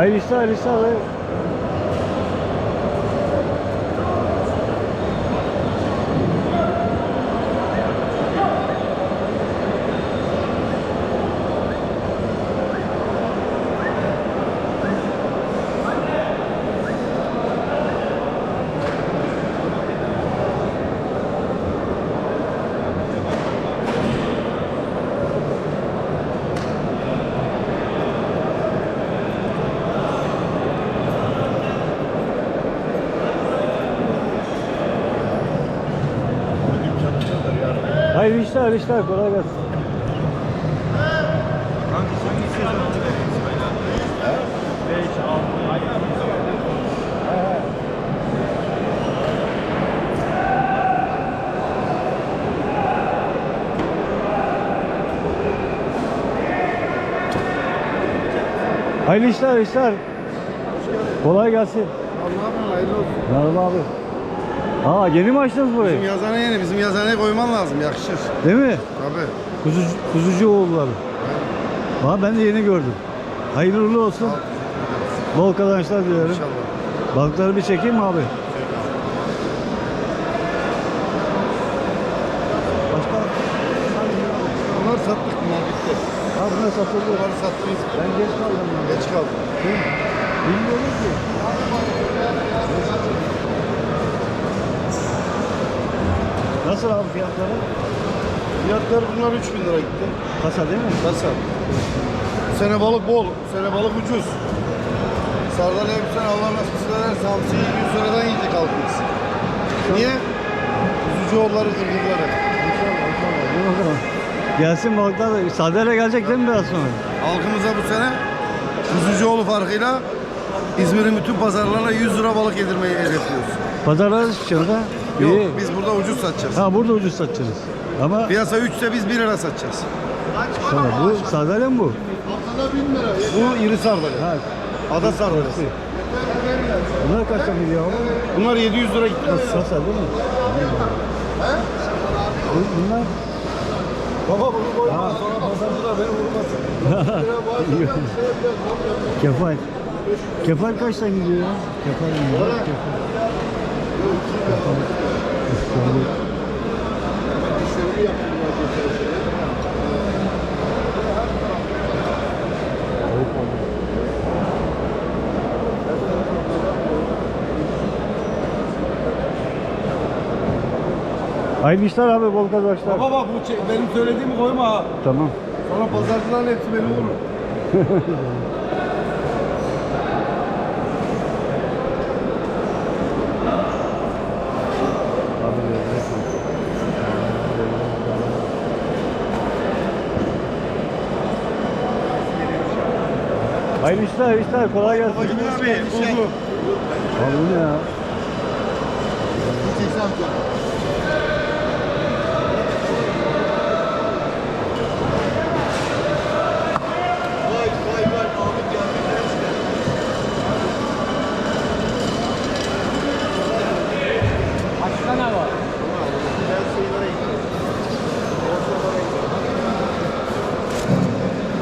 Hayırlı işler, hayırlı işler. abi. Hayırlı işler, işler. Kolay gelsin. Hayırlı işler, hayırlı işler. Kolay gelsin. Allah'ım hayırlı olsun. Merhaba abi. Aa yeni mi açtınız burayı? Bizim yazana yeni, bizim yazanaya koyman lazım, yakışır. Değil mi? Tabii. Kuzucu, kuzucu oğulları. Aa, ben de yeni gördüm. Hayırlı uğurlu olsun. Bol kazançlar diliyorum. İnşallah. Balıkları bir çekeyim mi abi? Başka? Bunlar sattık, bunlar bitti. Ha bunlar satıldı. Bunları sattık biz. Ben geç kaldım. Geç kaldık. Bilmiyorum ki. Nasıl abi fiyatları? Fiyatlar bunlar 3000 lira gitti. Kasa değil mi? Bu sene balık bol, sene balık ucuz. Sardalya bu sene Allah nasip ederse hamsiyi 100 liradan yiyecek halkımız. Niye? Kuzucu oğulları kırgızları. İnşallah inşallah. Dur bakalım. Gelsin balıklar da. Sardalya gelecek değil mi biraz sonra? Halkımıza bu sene Kuzucuoğlu farkıyla İzmir'in bütün pazarlarına 100 lira balık yedirmeyi hedefliyoruz. Pazarlara çıkacağız ha. Yok İyi. biz burada ucuz satacağız. Ha burada ucuz satacağız. Ama Piyasa 3 ise biz 1 lira satacağız. sonra bu sardalya mı bu? Bu iri sardalya. Ha. Ada sardalyası. Bunlar kaçta gidiyor abi? Bunlar 700 lira gitti. Kasa değil mi? Bu- Bunlar Baba bunu koyma Ha. sonra pazarcı da beni vurmasın. kefal. Kefal kaçtan gidiyor ya? Kefal gidiyor. Kefal. Hayırlı işler abi bol kazançlar. Baba bak bu çe- benim söylediğimi koyma ha. Tamam. Sonra pazarcıların hepsi beni vurur. Hayırlı işler, hayırlı işler. Kolay gelsin. Babacım abi kuzu. Abi bu ne ya?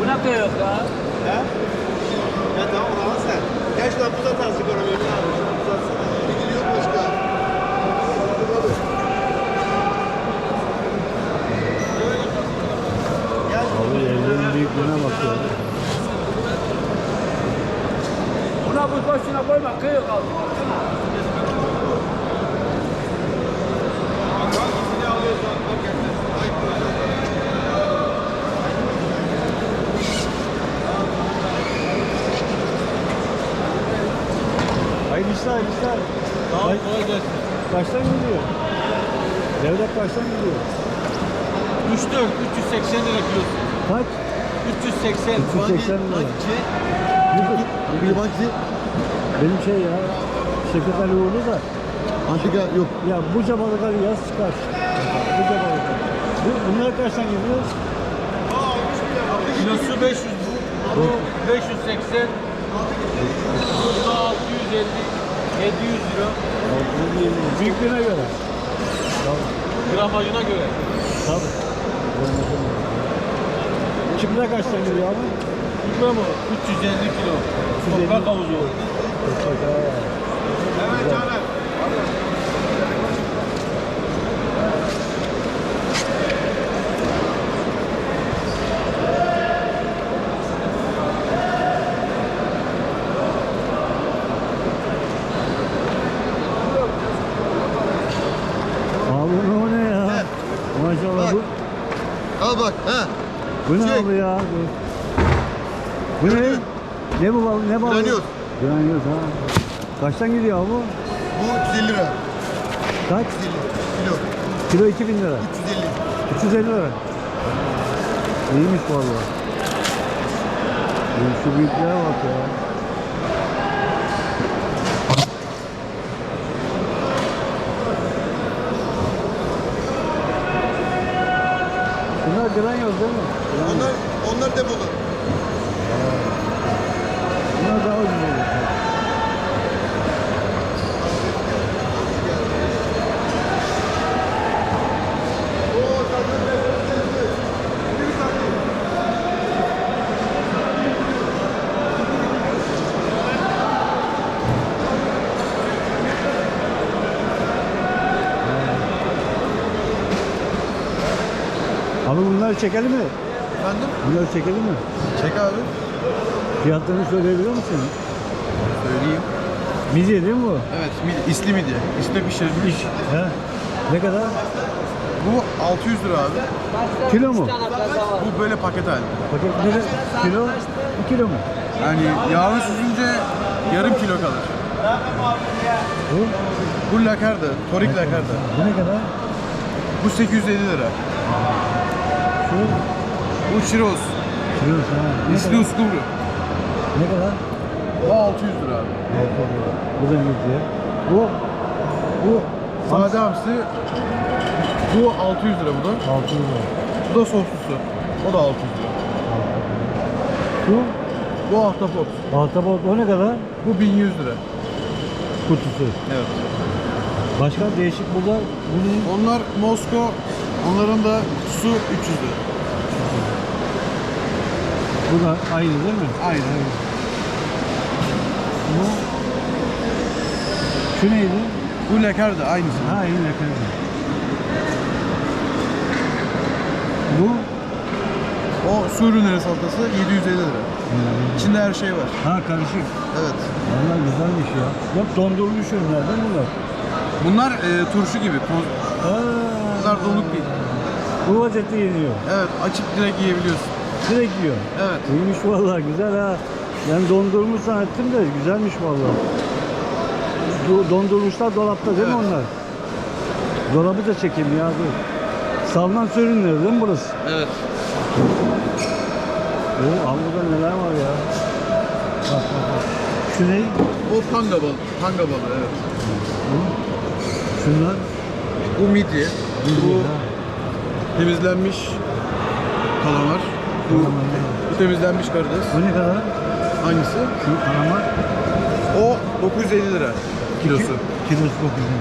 Bu ne kadar? Ya tamam lan sen. Gel şuradan bu da tarzı görmeyi abi. Şunu uzatsana. Bir gidiyor başka. Abi evlerin büyüklüğüne bak ya. Bu boşuna koyma, kıyı kaldı. Hayırlı işler, hayırlı işler. Sağ ol, kolay gelsin. Kaçtan gidiyor? Devlet kaçtan gidiyor? 3-4, 380 lira kilosu. Kaç? 380. 380 lira. Dur, dur. Yabancı Benim şey ya, Şevket Ali Uğurlu da antika yok. ya bu balıkları yaz çıkar. Bu balıklar. Bu, bunlar kaçtan gidiyor? Kilosu 500. Bu 580. Bu da 650. 700 lira. Büyüklüğüne göre. Gramajına göre. Tabii. Kimde kaçtan gidiyor abi? Küpe mi? 350 kilo. 350. Toprak havuzu. Evet canım. Abi bu ne ya? Maşallah bu. Al bak. Ha. Bu ne Çek. abi ya? Bu, bu ne? Ne bu balık? Ne balık? Granyoz. Granyoz ha. Kaçtan gidiyor bu? Bu 350 lira. Kaç? 350 kilo. Kilo 2000 lira. 350. 350 lira. İyiymiş vallahi. Ya Şu büyüklüğe bak ya. Bunlar granyoz değil mi? Granyoz. Onlar onlar depolu. Bunlar daha ucuz olur. Abi bunları çekelim mi? Efendim? Bunları çekelim mi? Çek abi. Fiyatlarını söyleyebiliyor musun? Söyleyeyim. Midye değil mi bu? Evet, mid- isli midye. İsli pişirilmiş. He. Ne kadar? Bu 600 lira abi. Kilo mu? Bu böyle paket halinde. Paket de kilo, bir kilo mu? Yani yağını süzünce yarım kilo kalır. Bu? Bu lakarda, torik lakarda. Bu ne kadar? Bu 850 lira. Şu Bu çiroz. kilosu ha. Kadar? uskumru. Ne kadar? Bu 600 lira abi. Altı lira. Bu da midye. Bu? Bu? Sade hamsi. Bu 600 lira bu da. 600 lira. Bu da soslusu. O da 600 lira. Şu? Bu ahtapot. Ahtapot o ne kadar? Bu 1100 lira. Kutusu. Evet. Başka değişik burada bunun Onlar Mosko. Onların da kutusu 300 lira. bu da aynı değil mi? Aynen. Bu şu neydi? Bu lakarda aynısı. Ha aynı yakın. Bu O su ürünleri salatası 750 lira. İçinde her şey var. ha karışık. Evet. Vallahi güzelmiş ya. Yok dondurulmuş ürünler değil mi bunlar? Bunlar e, turşu gibi. Ha. Bunlar donuk değil. Bu vaziyette yeniyor. Evet, açıp direkt yiyebiliyorsun. Direkt yiyor. Evet. İyiymiş vallahi güzel ha. Ben dondurmuş zannettim de güzelmiş vallahi. Do- dondurmuşlar dolapta değil mi Evet. onlar? Dolabı da çekeyim ya dur. Salman ürünleri değil mi burası? Evet. Oo, abi burada neler var ya. Bak bak bak. Şu ne? O tanga balı. Tanga balı evet. Şunlar. Bu midye. Bu temizlenmiş kalamar. Bu, bu temizlenmiş karides. Bu ne kadar? Hangisi? Şu kalamar. O 950 lira kilosu. Kilosu 900